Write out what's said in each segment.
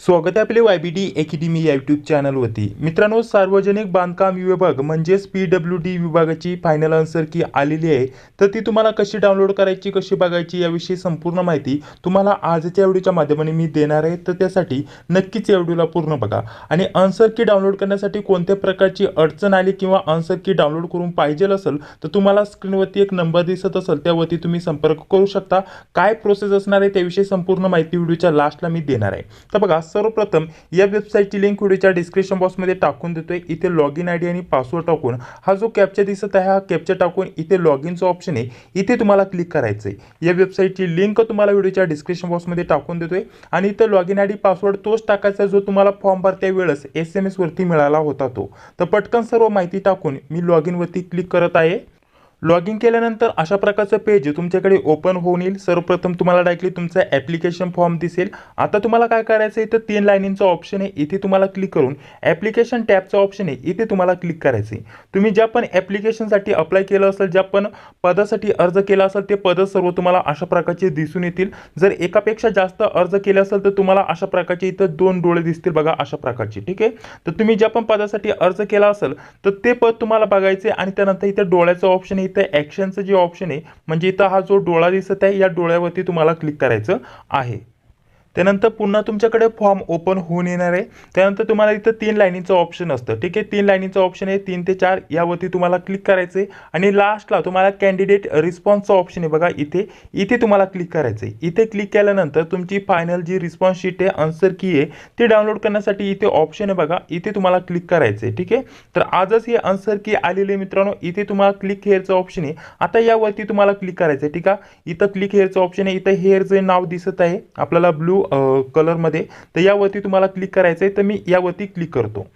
स्वागत आहे आपले वाय बी डी एकेडमी या यूट्यूब चॅनलवरती मित्रांनो सार्वजनिक बांधकाम विभाग म्हणजेच पी डब्ल्यू डी विभागाची फायनल आन्सर की आलेली आहे. तर ती तुम्हाला कशी डाउनलोड करायची कशी बघायची याविषयी संपूर्ण माहिती तुम्हाला आजच्या व्हिडिओच्या माध्यमाने मी देणार आहे. तर त्यासाठी नक्कीच या व्हिडिओला पूर्ण बघा. आणि आन्सर की डाउनलोड करण्यासाठी कोणत्या प्रकारची अडचण आली किंवा आन्सर की डाउनलोड करून पाहिजे असेल तर तुम्हाला स्क्रीनवरती एक नंबर दिसत असेल त्यावरती तुम्ही संपर्क करू शकता. काय प्रोसेस असणार आहे त्याविषयी संपूर्ण माहिती व्हिडिओच्या लास्टला मी देणार आहे. तर बघा सर्वप्रथम या वेबसाईटची लिंक व्हिडिओच्या डिस्क्रिप्शन बॉक्समध्ये टाकून देतोय. इथे लॉग इन आय डी आणि पासवर्ड टाकून. हा जो कॅप्चा दिसत आहे हा कॅप्चा टाकून इथे लॉग इनचं ऑप्शन आहे. इथे तुम्हाला क्लिक करायचं आहे या वेबसाईटची लिंक तुम्हाला व्हिडिओच्या डिस्क्रिप्शन बॉक्समध्ये टाकून देतोय. आणि इथे log in I D password तोच टाकायचा जो तुम्हाला फॉर्म भरत्या वेळेस एस एम एसवरती मिळाला होता तो. तर पटकन सर्व माहिती टाकून मी लॉग इनवरती क्लिक करत आहे. लॉग इन केल्यानंतर अशा प्रकारचं पेज तुमच्याकडे ओपन होऊन येईल. सर्वप्रथम तुम्हाला डायरेक्टली तुमचा ॲप्लिकेशन फॉर्म दिसेल. आता तुम्हाला काय करायचं आहे? तर तीन लाईनींचं ऑप्शन आहे. इथे तुम्हाला क्लिक करून ॲप्लिकेशन टॅबचं ऑप्शन आहे. इथे तुम्हाला क्लिक करायचं आहे तुम्ही ज्या पण ॲप्लिकेशनसाठी अप्लाय केलं असेल ज्या पण पदासाठी अर्ज केला असेल ते पद सर्व तुम्हाला अशा प्रकारचे दिसून येतील. जर एकापेक्षा जास्त अर्ज केले असेल तर तुम्हाला अशा प्रकारचे इथं दोन डोळे दिसतील बघा अशा प्रकारचे. ठीक आहे? तर तुम्ही ज्या पण पदासाठी अर्ज केला असेल तर ते पद तुम्हाला बघायचे आणि त्यानंतर इथं डोळ्याचं ऑप्शन आहे. इथं ॲक्शनचं जे ऑप्शन आहे म्हणजे इथं हा जो डोळा दिसत आहे या डोळ्यावरती तुम्हाला क्लिक करायचं आहे. त्यानंतर पुन्हा तुमच्याकडे फॉर्म ओपन होऊन येणार आहे. त्यानंतर तुम्हाला इथं तीन लाईनीचं ऑप्शन असतं. ठीक आहे? तीन लाईनीचं ऑप्शन आहे. तीन ते चार यावरती तुम्हाला क्लिक करायचं आहे आणि लास्टला तुम्हाला कॅन्डिडेट रिस्पॉन्सचं ऑप्शन आहे बघा इथे. इथे तुम्हाला क्लिक करायचं आहे इथे क्लिक केल्यानंतर तुमची फायनल जी रिस्पॉन्स शीट आहे आन्सर की आहे ती डाउनलोड करण्यासाठी इथे ऑप्शन आहे बघा. इथे तुम्हाला क्लिक करायचं आहे ठीक आहे? तर आजच हे आन्सर की आलेले मित्रांनो. इथे तुम्हाला क्लिक हेअरचं ऑप्शन आहे. आता यावरती तुम्हाला क्लिक करायचं आहे ठीक आहे? इथं क्लिक हेअरचं ऑप्शन आहे. इथं हेअरचं नाव दिसत आहे. आपल्याला ब्लू कलरमध्ये तर यावरती तुम्हाला क्लिक करायचं आहे तर मी यावरती क्लिक करतो.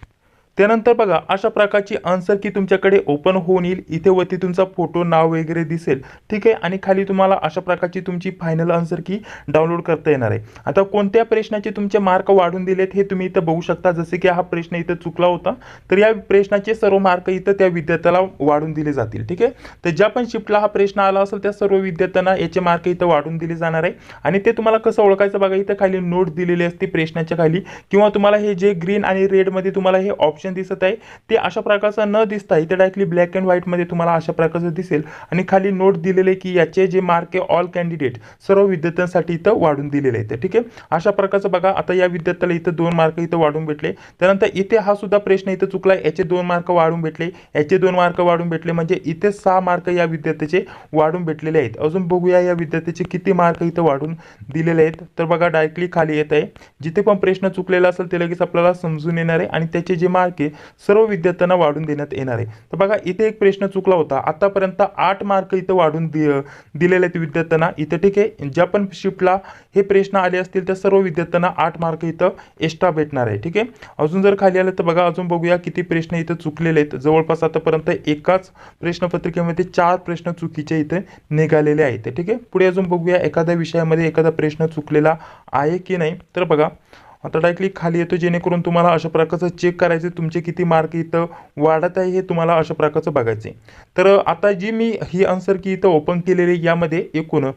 त्यानंतर बघा अशा प्रकारची आन्सर की तुमच्याकडे ओपन होऊन येईल. इथे वरती तुमचा फोटो नाव वगैरे दिसेल. ठीक आहे? आणि खाली तुम्हाला अशा प्रकारची तुमची फायनल आन्सर की डाउनलोड करता येणार आहे. आता कोणत्या प्रश्नाचे तुमचे मार्क वाढून दिलेत हे तुम्ही इथं बघू शकता. जसे की हा प्रश्न इथं चुकला होता. तर या प्रश्नाचे सर्व मार्क इथं त्या विद्यार्थ्याला वाढून दिले जातील. ठीक आहे? तर ज्या पण शिफ्टला हा प्रश्न आला असेल त्या सर्व विद्यार्थ्यांना याचे मार्क इथं वाढून दिले जाणार आहे. आणि ते तुम्हाला कसं ओळखायचं बघा इथं खाली नोट दिलेली असते प्रश्नाच्या खाली. किंवा तुम्हाला हे जे ग्रीन आणि रेडमध्ये तुम्हाला हे ऑप्शन दिसत आहे. ते अशा प्रकारचं न दिसता इथे डायरेक्टली ब्लॅक अँड व्हाईटमध्ये तुम्हाला अशा प्रकारचं दिसेल. आणि खाली नोट दिलेले की याचे जे मार्क आहे ऑल कॅन्डिडेट सर्व विद्यार्थ्यांसाठी इथं वाढून दिलेले आहेत. ठीक आहे? अशा प्रकारचं बघा आता या विद्यार्थ्याला इथं दोन मार्क इथं वाढून भेटले. त्यानंतर इथे हा सुद्धा प्रश्न इथं चुकला याचे दोन मार्क वाढून भेटले. याचे दोन मार्क वाढून भेटले म्हणजे इथे सहा मार्क या विद्यार्थ्याचे वाढून भेटलेले आहेत. अजून बघूया या विद्यार्थ्याचे किती मार्क इथं वाढून दिलेले आहेत. तर बघा डायरेक्टली खाली येत आहे. जिथे पण प्रश्न चुकलेला असेल ते लगेच आपल्याला समजून येणार आहे. आणि त्याचे जे मार्क आहे सर्व विद्यार्थ्यांना वाढून देण्यात येणार आहे. तर बघा इथे एक प्रश्न चुकला होता. आतापर्यंत आठ मार्क इथं वाढून दि दिलेले आहेत विद्यार्थ्यांना. इथं ठीक आहे. ज्या पण शिफ्टला हे प्रश्न आले असतील त्या सर्व विद्यार्थ्यांना आठ मार्क इथं एक्स्ट्रा भेटणार आहे. ठीक आहे? अजून जर खाली आलं तर बघा अजून बघूया किती प्रश्न इथं चुकलेले आहेत. जवळपास आतापर्यंत एकाच प्रश्नपत्रिकेमध्ये चार प्रश्न चुकीचे इथे निघालेले आहेत. ठीक आहे? पुढे अजून बघूया एखाद्या विषयामध्ये एखादा प्रश्न चुकलेला आहे की नाही. तर बघा आता डायरेक्टली खाली येतो जेणेकरून तुम्हाला अशा प्रकारचं चेक करायचं तुमचे किती मार्क इथं वाढत आहे हे तुम्हाला अशा प्रकारचं बघायचं आहे तर आता जी मी ही आन्सर की इथं ओपन केलेली यामध्ये एकूण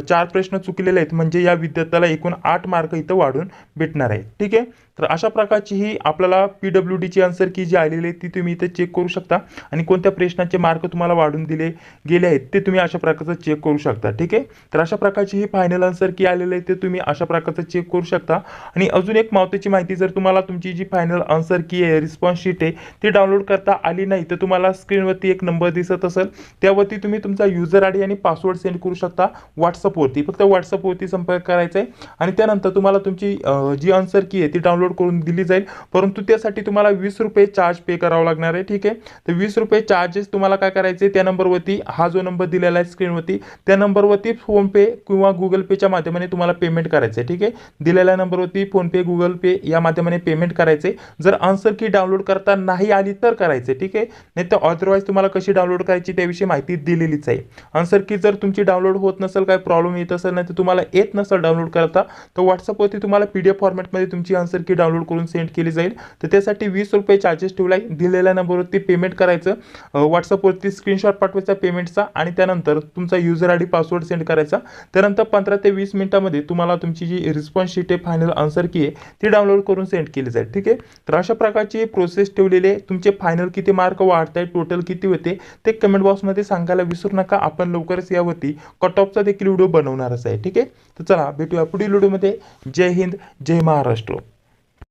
चार प्रश्न चुकलेले आहेत म्हणजे या विद्यार्थ्याला एकूण आठ मार्क इथं वाढून भेटणार आहे. ठीक आहे? तर अशा प्रकारची ही आपल्याला पी डब्ल्यू डीची आन्सर की जी आलेली आहे ती तुम्ही इथे चेक करू शकता. आणि कोणत्या प्रश्नाचे मार्क तुम्हाला वाढून दिले गेले आहेत ते तुम्ही अशा प्रकारचं चेक करू शकता ठीक आहे? तर अशा प्रकारची ही फायनल आन्सर की आलेलं आहे ते तुम्ही अशा प्रकारचं चेक करू शकता. आणि अजून एक महत्त्वाची माहिती जर तुम्हाला तुमची जी फायनल आन्सर की आहे रिस्पॉन्स शीट आहे ती डाउनलोड करता आली नाही तर तुम्हाला स्क्रीनवरती एक नंबर दिसत असेल. त्यावरती तुम्ही तुमचा युजर आय डी आणि पासवर्ड सेंड करू शकता व्हॉट्सअपवरती फक्त व्हॉट्सअपवरती संपर्क करायचा आहे. आणि त्यानंतर तुम्हाला तुमची जी आन्सर की आहे ती डाउनलोड करून दिली जाईल. परंतु त्यासाठी तुम्हाला वीस रुपये चार्ज पे करावं लागणार आहे. ठीक आहे? तर वीस रुपये चार्जेस तुम्हाला काय करायचे? त्या नंबरवरती हा जो नंबर दिलेला आहे स्क्रीनवरती त्या नंबरवरती फोनपे किंवा गुगल पेच्या माध्यमाने तुम्हाला पेमेंट करायचं आहे ठीक आहे? दिलेल्या नंबरवरती फोनपे गुगल पे या माध्यमाने पेमेंट करायचे जर आन्सर की डाउनलोड करता नाही आली तर करायचे ठीक आहे? नाही तर अदरवाईज तुम्हाला कशी डाउनलोड करायची त्याविषयी माहिती दिलेलीच आहे. आन्सर की जर तुमची डाउनलोड होत नसेल काय प्रॉब्लेम येत असेल नाही तर तुम्हाला येत नसेल डाउनलोड करता तर व्हॉट्सअपवरती तुम्हाला पी डी एफ फॉर्मॅटमध्ये तुमची आन्सर की डाउनलोड करून सेंड केली जाईल. तर त्यासाठी वीस रुपये चार्जेस ठेवला आहे दिलेल्या नंबरवरती पेमेंट करायचं. व्हॉट्सअपवरती स्क्रीनशॉट पाठवायचा पेमेंटचा आणि त्यानंतर तुमचा user I D password send करायचा. त्यानंतर पंधरा ते वीस मिनिटामध्ये तुम्हाला तुमची जी रिस्पॉन्स शीट आहे फायनल आन्सर की आहे ती डाउनलोड करून सेंड केली जाईल. ठीक आहे? तर अशा प्रकारची प्रोसेस ठेवलेली आहे. तुमचे फायनल किती मार्क वाढत आहेत टोटल किती होते ते कमेंट बॉक्समध्ये सांगायला विसरू नका. आपण लवकरच यावरती कट ऑफचा देखील व्हिडिओ बनवणारच आहे. ठीक आहे? तर चला भेटूया पुढील व्हिडिओमध्ये जय हिंद जय महाराष्ट्र.